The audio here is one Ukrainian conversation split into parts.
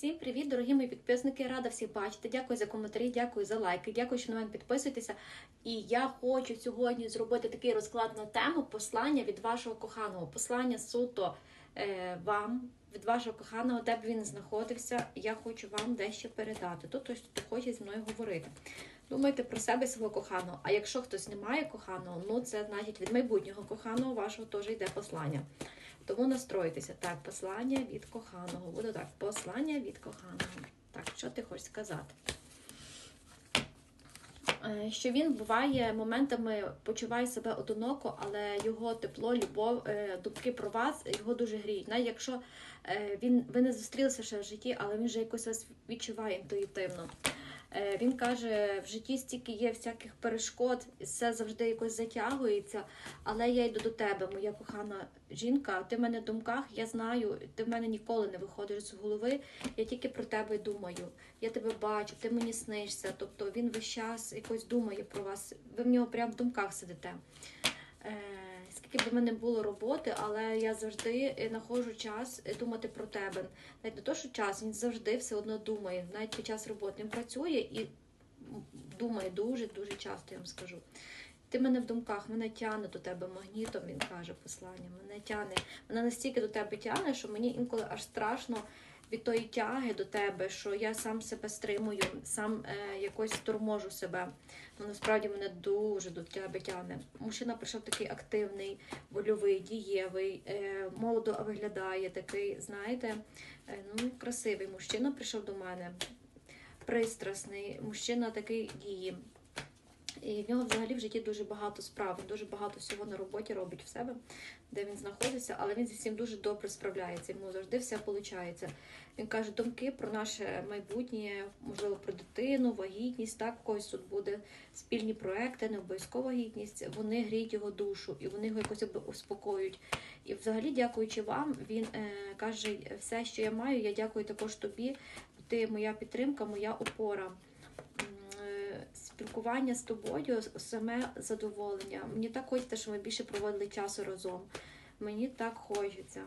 Всім привіт, дорогі мої підписники! Рада всіх бачити. Дякую за коментарі, дякую за лайки, дякую, що на мене підписуєтеся. І я хочу сьогодні зробити такий розклад на тему послання від вашого коханого. Послання суто е, вам, від вашого коханого, де б він знаходився. Я хочу вам дещо передати. Тут хтось хоче зі мною говорити. Думайте про себе свого коханого. А якщо хтось не має коханого, ну це значить від майбутнього коханого вашого теж йде послання. Тому настройтеся. Так, послання від коханого. Буде так, послання від коханого. Так, що ти хочеш сказати? Е, Що він буває моментами почуває себе одиноко, але його тепло, любов, е, думки про вас його дуже гріють. Навіть якщо е, він ви не зустрілися ще в житті, але він вже якось вас відчуває інтуїтивно. Е, Він каже, в житті стільки є всяких перешкод, все завжди якось затягується, але я йду до тебе, моя кохана жінка. Ти в мене в думках, я знаю, ти в мене ніколи не виходиш з голови. Я тільки про тебе думаю. Я тебе бачу, ти мені снишся. Тобто він весь час якось думає про вас. Ви в нього прямо в думках сидите. Скільки б в мене було роботи, але я завжди е, знаходжу час е, думати про тебе. Навіть не то, що час, він завжди все одно думає. Навіть під час роботи він працює і думає дуже-дуже часто, я вам скажу. Ти мене в думках, мене тягне до тебе магнітом, він каже послання. Мене тягне. Мене настільки до тебе тягне, що мені інколи аж страшно від тої тяги до тебе, що я сам себе стримую, сам е, якось торможу себе. Ну, насправді мене дуже до тебе тягне. Мужчина прийшов такий активний, вольовий, дієвий, е, молодо виглядає, такий, знаєте, е, ну, красивий мужчина прийшов до мене, пристрасний, мужчина такий діє. І в нього взагалі в житті дуже багато справ, він дуже багато всього на роботі робить в себе, де він знаходиться, але він зі всім дуже добре справляється. Йому завжди все виходить. Він каже, думки про наше майбутнє, можливо, про дитину, вагітність, так, когось тут буде спільні проекти, не обов'язково вагітність. Вони гріють його душу і вони його якось успокоюють. І взагалі, дякуючи вам, він е, каже, все, що я маю, я дякую також тобі. Ти моя підтримка, моя опора. Спілкування з тобою саме задоволення. Мені так хочеться, щоб ми більше проводили часу разом. Мені так хочеться.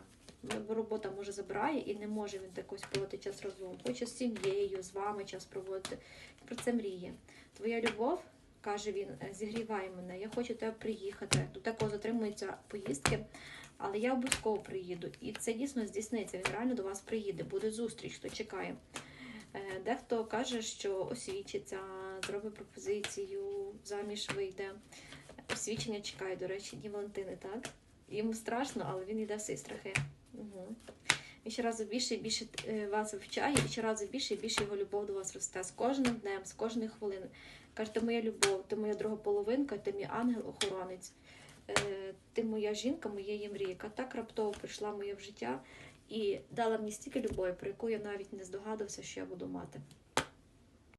Робота може забирає і не може він якось проводити час разом. Хоче з сім'єю, з вами час проводити. Про це мріє. Твоя любов, каже він, «е, зігріває мене. Я хочу тебе приїхати. До такого затримуються поїздки, але я обов'язково приїду. І це дійсно здійсниться. Він реально до вас приїде. Буде зустріч, хто чекає. Е, Дехто каже, що освічиться, зробить пропозицію, заміж вийде. Освічення чекає, до речі, Дні Валентини, так? Йому страшно, але він йде в свої страхи. Угу. І ще разу більше і більше е, вас вивчає, і ще разу більше і більше його любов до вас росте з кожним днем, з кожної хвилини. Каже, ти моя любов, ти моя друга половинка, ти мій ангел-охоронець, Е, ти моя жінка, моєї мрії, яка так раптово прийшла моє в життя і дала мені стільки любові, про яку я навіть не здогадався, що я буду мати.